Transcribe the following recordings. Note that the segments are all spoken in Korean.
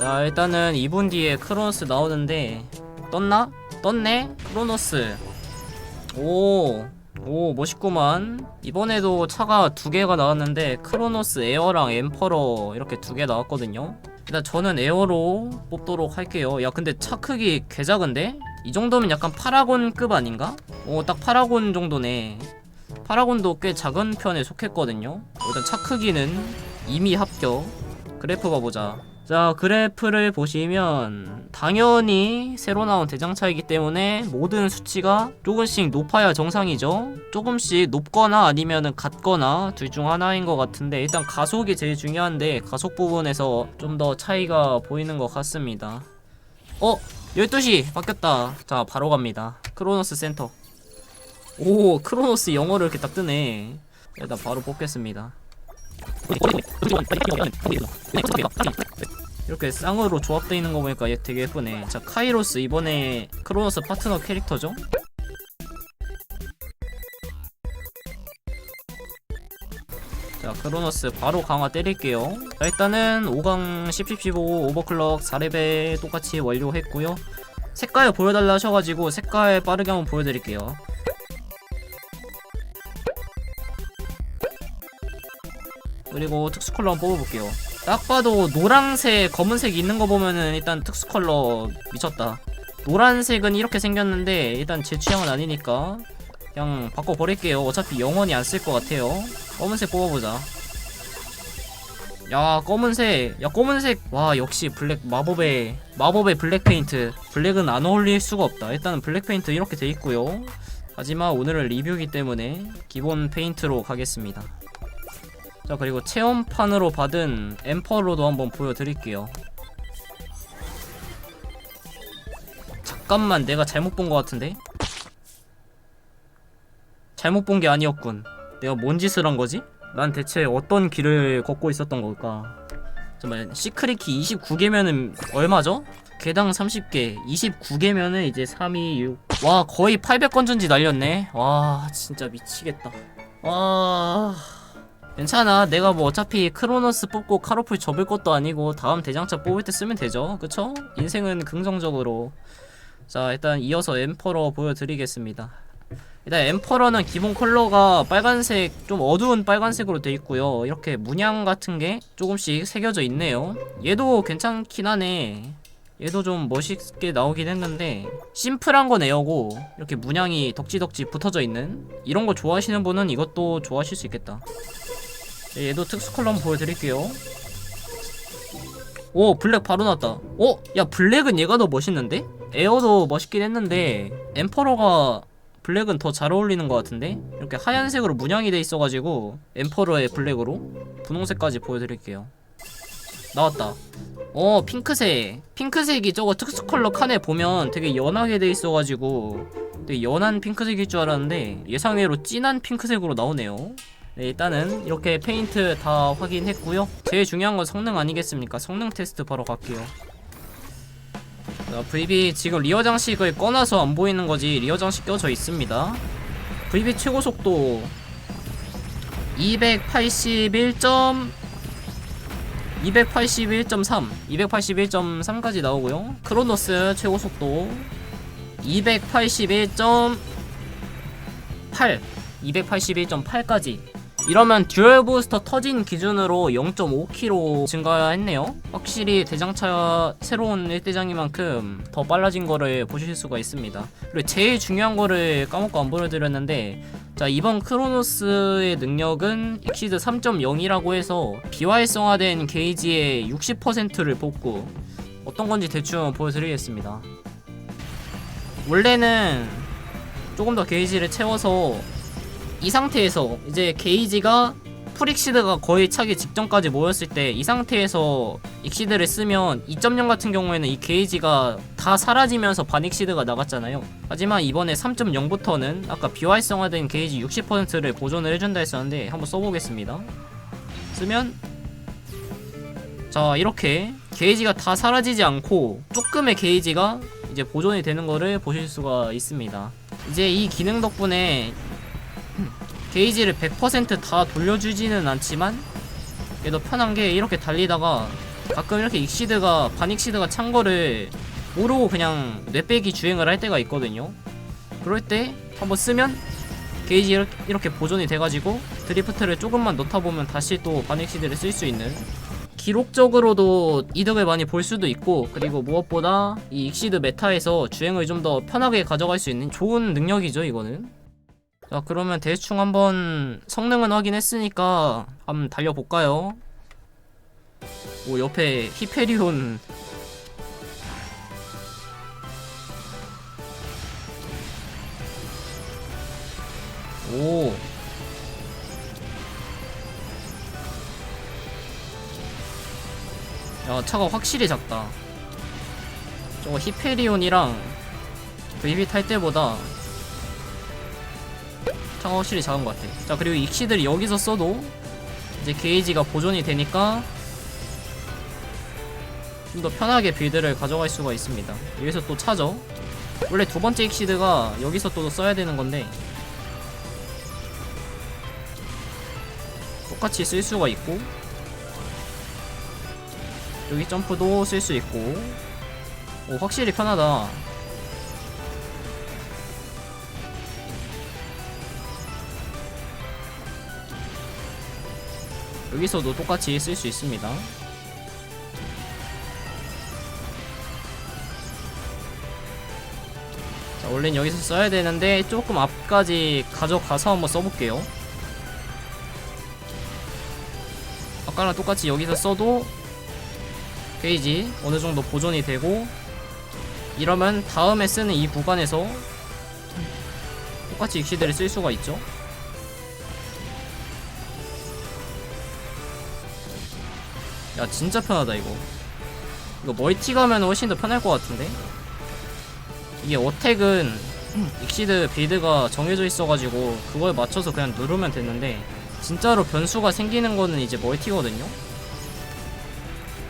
자 일단은 2분 뒤에 크로노스 나오는데 떴나? 떴네? 크로노스 오, 오 멋있구만 이번에도 차가 두 개가 나왔는데 크로노스 에어랑 엠퍼러 이렇게 두 개 나왔거든요 일단 저는 에어로 뽑도록 할게요 야 근데 차 크기 개 작은데? 이 정도면 약간 파라곤급 아닌가? 오 딱 파라곤 정도네 파라곤도 꽤 작은 편에 속했거든요 일단 차 크기는 이미 합격 그래프 봐보자 자 그래프를 보시면 당연히 새로 나온 대장차이기 때문에 모든 수치가 조금씩 높아야 정상이죠. 조금씩 높거나 아니면은 같거나 둘 중 하나인 것 같은데 일단 가속이 제일 중요한데 가속 부분에서 좀 더 차이가 보이는 것 같습니다. 어? 12시 바뀌었다. 자 바로 갑니다. 크로노스 센터. 오 크로노스 영어를 이렇게 딱 뜨네. 일단 바로 뽑겠습니다 이렇게 쌍으로 조합되어 있는 거 보니까 얘 되게 예쁘네. 자 카이로스 이번에 크로노스 파트너 캐릭터죠? 자 크로노스 바로 강화 때릴게요. 자 일단은 5강 10 10 15 오버클럭 4레벨 똑같이 완료했고요. 색깔 보여달라 하셔가지고 색깔 빠르게 한번 보여드릴게요. 그리고 특수 컬러 한번 뽑아볼게요 딱 봐도 노란색 검은색 있는 거 보면은 일단 특수 컬러 미쳤다. 노란색은 이렇게 생겼는데 일단 제 취향은 아니니까 그냥 바꿔버릴게요. 어차피 영원히 안 쓸 것 같아요. 검은색 뽑아보자. 야 검은색. 야 검은색. 와 역시 블랙 마법의 마법의 블랙 페인트. 블랙은 안 어울릴 수가 없다. 일단은 블랙 페인트 이렇게 돼 있고요. 하지만 오늘은 리뷰이기 때문에 기본 페인트로 가겠습니다 자 그리고 체험판으로 받은 엠퍼로도 한번 보여드릴게요. 잠깐만 내가 잘못 본 것 같은데? 잘못 본 게 아니었군. 내가 뭔 짓을 한 거지? 난 대체 어떤 길을 걷고 있었던 걸까? 잠깐만 시크릿키 29개면은 얼마죠? 개당 30개. 29개면은 이제 3, 2, 6와 거의 800건 전지 날렸네. 와 진짜 미치겠다. 와... 괜찮아. 내가 뭐 어차피 크로노스 뽑고 카로풀 접을 것도 아니고 다음 대장차 뽑을 때 쓰면 되죠. 그쵸? 인생은 긍정적으로. 자 일단 이어서 엠퍼러 보여드리겠습니다. 일단 엠퍼러는 기본 컬러가 빨간색 좀 어두운 빨간색으로 돼 있고요. 이렇게 문양 같은 게 조금씩 새겨져 있네요. 얘도 괜찮긴 하네. 얘도 좀 멋있게 나오긴 했는데 심플한 건 에어고. 이렇게 문양이 덕지덕지 붙어져 있는. 이런 거 좋아하시는 분은 이것도 좋아하실 수 있겠다. 네, 얘도 특수 컬러 한번 보여드릴게요 오 블랙 바로 나왔다 어? 야 블랙은 얘가 더 멋있는데? 에어도 멋있긴 했는데 엠퍼러가 블랙은 더 잘 어울리는 것 같은데? 이렇게 하얀색으로 문양이 돼 있어가지고 엠퍼러의 블랙으로 분홍색까지 보여드릴게요 나왔다 어 핑크색 핑크색이 저거 특수 컬러 칸에 보면 되게 연하게 돼 있어가지고 되게 연한 핑크색일 줄 알았는데 예상외로 진한 핑크색으로 나오네요 네, 일단은 이렇게 페인트 다 확인했고요. 제일 중요한 건 성능 아니겠습니까? 성능 테스트 바로 갈게요. 자, VB 지금 리어 장식을 꺼놔서 안 보이는 거지 리어 장식 껴져 있습니다. VB 최고 속도 281. 281.3 281.3까지 나오고요. 크로노스 최고 속도 281.8 281.8까지 이러면 듀얼 부스터 터진 기준으로 0.5km 증가했네요. 확실히 대장차 새로운 1대장이만큼 더 빨라진 거를 보실 수가 있습니다. 그리고 제일 중요한 거를 까먹고 안 보여드렸는데 자 이번 크로노스의 능력은 익시드 3.0이라고 해서 비활성화된 게이지의 60%를 뽑고 어떤 건지 대충 보여드리겠습니다. 원래는 조금 더 게이지를 채워서 이 상태에서 이제 게이지가 풀익시드가 거의 차기 직전까지 모였을 때 이 상태에서 익시드를 쓰면 2.0 같은 경우에는 이 게이지가 다 사라지면서 반익시드가 나갔잖아요. 하지만 이번에 3.0부터는 아까 비활성화된 게이지 60%를 보존을 해준다 했었는데 한번 써보겠습니다. 쓰면 자 이렇게 게이지가 다 사라지지 않고 조금의 게이지가 이제 보존이 되는 거를 보실 수가 있습니다. 이제 이 기능 덕분에 게이지를 100%다 돌려주지는 않지만 그래도 편한 게 이렇게 달리다가 가끔 이렇게 익시드가 반익시드가 찬 거를 모르고 그냥 뇌빼기 주행을 할 때가 있거든요. 그럴 때 한번 쓰면 게이지 이렇게, 보존이 돼가지고 드리프트를 조금만 넣다 보면 다시 또 반익시드를 쓸 수 있는 기록적으로도 이득을 많이 볼 수도 있고 그리고 무엇보다 이 익시드 메타에서 주행을 좀 더 편하게 가져갈 수 있는 좋은 능력이죠 이거는 자 그러면 대충 한번 성능은 확인했으니까 한번 달려볼까요? 오 옆에 히페리온. 오. 야, 차가 확실히 작다. 저거 히페리온이랑 베이비 탈 때보다 차가 확실히 작은 것 같아. 자, 그리고 익시들이 여기서 써도 이제 게이지가 보존이 되니까 좀 더 편하게 빌드를 가져갈 수가 있습니다. 여기서 또 차죠. 원래 두 번째 익시드가 여기서 또 써야 되는 건데 똑같이 쓸 수가 있고 여기 점프도 쓸 수 있고 오 확실히 편하다 여기서도 똑같이 쓸 수 있습니다 자 원래는 여기서 써야 되는데 조금 앞까지 가져가서 한번 써볼게요 아까랑 똑같이 여기서 써도 페이지 어느 정도 보존이 되고 이러면 다음에 쓰는 이 구간에서 똑같이 익시드를 쓸 수가 있죠. 야 진짜 편하다 이거. 이거 멀티 가면 훨씬 더 편할 것 같은데. 이게 어택은 익시드 빌드가 정해져 있어가지고 그거에 맞춰서 그냥 누르면 됐는데 진짜로 변수가 생기는 거는 이제 멀티거든요.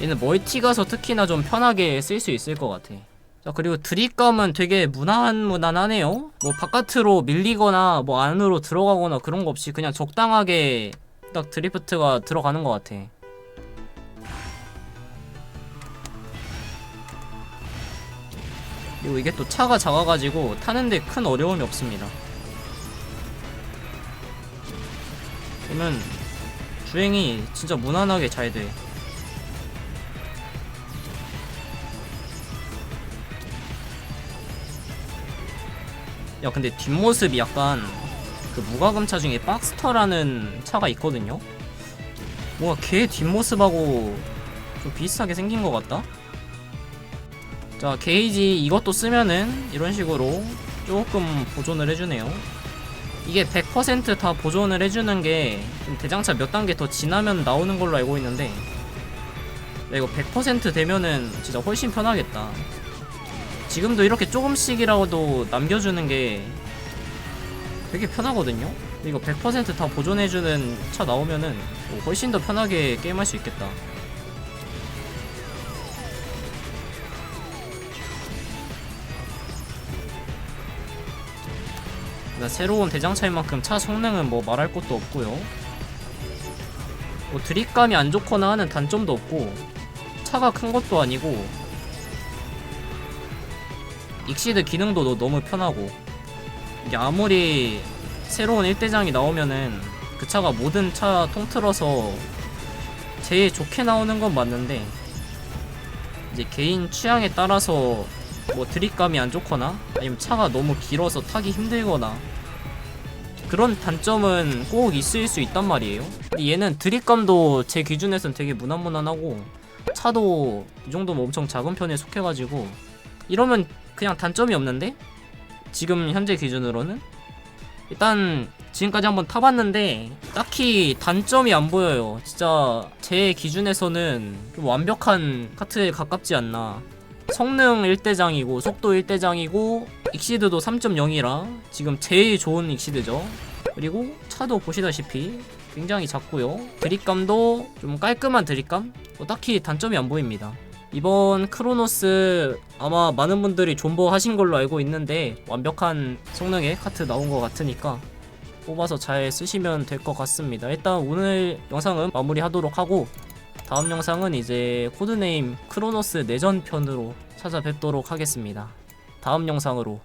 얘는 멀티 가서 특히나 좀 편하게 쓸 수 있을 것 같아. 자 그리고 드립감은 되게 무난 무난하네요. 뭐 바깥으로 밀리거나 뭐 안으로 들어가거나 그런 거 없이 그냥 적당하게 딱 드리프트가 들어가는 것 같아. 그리고 이게 또 차가 작아가지고 타는데 큰 어려움이 없습니다. 그러면 주행이 진짜 무난하게 잘 돼. 야 근데 뒷모습이 약간 그 무과금 차 중에 박스터라는 차가 있거든요. 뭔가 걔 뒷모습하고 좀 비슷하게 생긴 것 같다. 자 게이지 이것도 쓰면은 이런 식으로 조금 보존을 해주네요. 이게 100%다 보존을 해주는 게좀 대장차 몇 단계 더 지나면 나오는 걸로 알고 있는데 야, 이거 100% 되면은 진짜 훨씬 편하겠다. 지금도 이렇게 조금씩이라도 남겨주는 게 되게 편하거든요. 이거 100%다 보존해주는 차 나오면은 뭐 훨씬 더 편하게 게임할 수 있겠다. 나 새로운 대장차인 만큼 차 성능은 뭐 말할 것도 없고요. 뭐 드립감이 안 좋거나 하는 단점도 없고 차가 큰 것도 아니고 익시드 기능도 너- 너무 편하고 이게 아무리 새로운 1대장이 나오면은 그 차가 모든 차 통틀어서 제일 좋게 나오는 건 맞는데 이제 개인 취향에 따라서 뭐 드립감이 안 좋거나 아니면 차가 너무 길어서 타기 힘들거나 그런 단점은 꼭 있을 수 있단 말이에요 얘는 드립감도 제 기준에선 되게 무난무난하고 차도 이 정도면 엄청 작은 편에 속해가지고 이러면 그냥 단점이 없는데 지금 현재 기준으로는 일단 지금까지 한번 타봤는데 딱히 단점이 안 보여요. 진짜 제 기준에서는 좀 완벽한 카트에 가깝지 않나. 성능 1대장이고 속도 1대장이고 익시드도 3.0이라 지금 제일 좋은 익시드죠. 그리고 차도 보시다시피 굉장히 작고요. 드립감도 좀 깔끔한 드립감? 뭐 딱히 단점이 안 보입니다. 이번 크로노스 아마 많은 분들이 존버 하신 걸로 알고 있는데 완벽한 성능의 카트 나온 것 같으니까 뽑아서 잘 쓰시면 될 것 같습니다. 일단 오늘 영상은 마무리 하도록 하고 다음 영상은 이제 코드네임 크로노스 내전편으로 찾아뵙도록 하겠습니다. 다음 영상으로